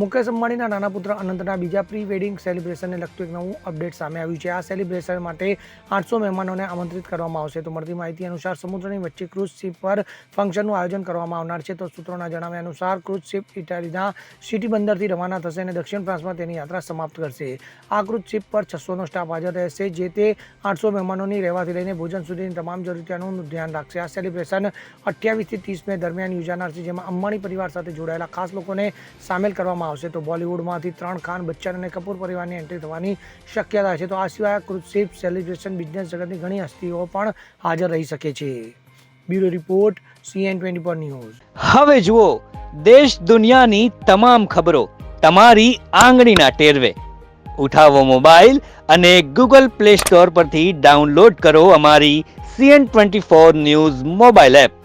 મુકેશ અંબાણીના નાના પુત્ર અનંતના બીજા પ્રી વેડિંગ સેલિબ્રેશનને લગતું એક નવું અપડેટ સામે આવ્યું છે. આ સેલિબ્રેશન માટે આઠસો મહેમાનોને આમંત્રિત કરવામાં આવશે. તો મળતી માહિતી અનુસાર સમુદ્રની વચ્ચે ક્રૂઝ શિપ પર ફંક્શનનું આયોજન કરવામાં આવનાર છે. તો સૂત્રોના જણાવ્યા અનુસાર ક્રૂઝ શિપ ઇટાલીના સિટી બંદરથી રવાના થશે અને દક્ષિણ ફ્રાન્સમાં તેની યાત્રા સમાપ્ત કરશે. આ ક્રૂઝ શિપ પર છસોનો સ્ટાફ હાજર રહેશે, જે તે આઠસો મહેમાનોની રહેવાથી લઈને ભોજન સુધીની તમામ જરૂરિયાતોનું ધ્યાન રાખશે. આ સેલિબ્રેશન અઠ્યાવીસથી ત્રીસ મે દરમિયાન યોજાનાર છે, જેમાં અંબાણી પરિવાર સાથે જોડાયેલા ખાસ લોકોને સામેલ કરવામાં આવશે તો બોલિવૂડમાંથી ત્રણ ખાન બચ્ચન અને કપૂર પરિવારની એન્ટ્રી થવાની શક્યતા છે. તો આ સિવાય ક્રૂઝ સેલિબ્રેશન બિઝનેસ જગતની ઘણી હસ્તીઓ પણ હાજર રહી શકે છે. Bureau report CN twenty four news. હવે જુઓ, દેશ દુનિયાની તમામ ખબરો તમારી આંગળીના ટેરવે. ઉઠાવો મોબાઈલ અને ગૂગલ પ્લે સ્ટોર પરથી ડાઉનલોડ કરો અમારી CN twenty four news mobile app.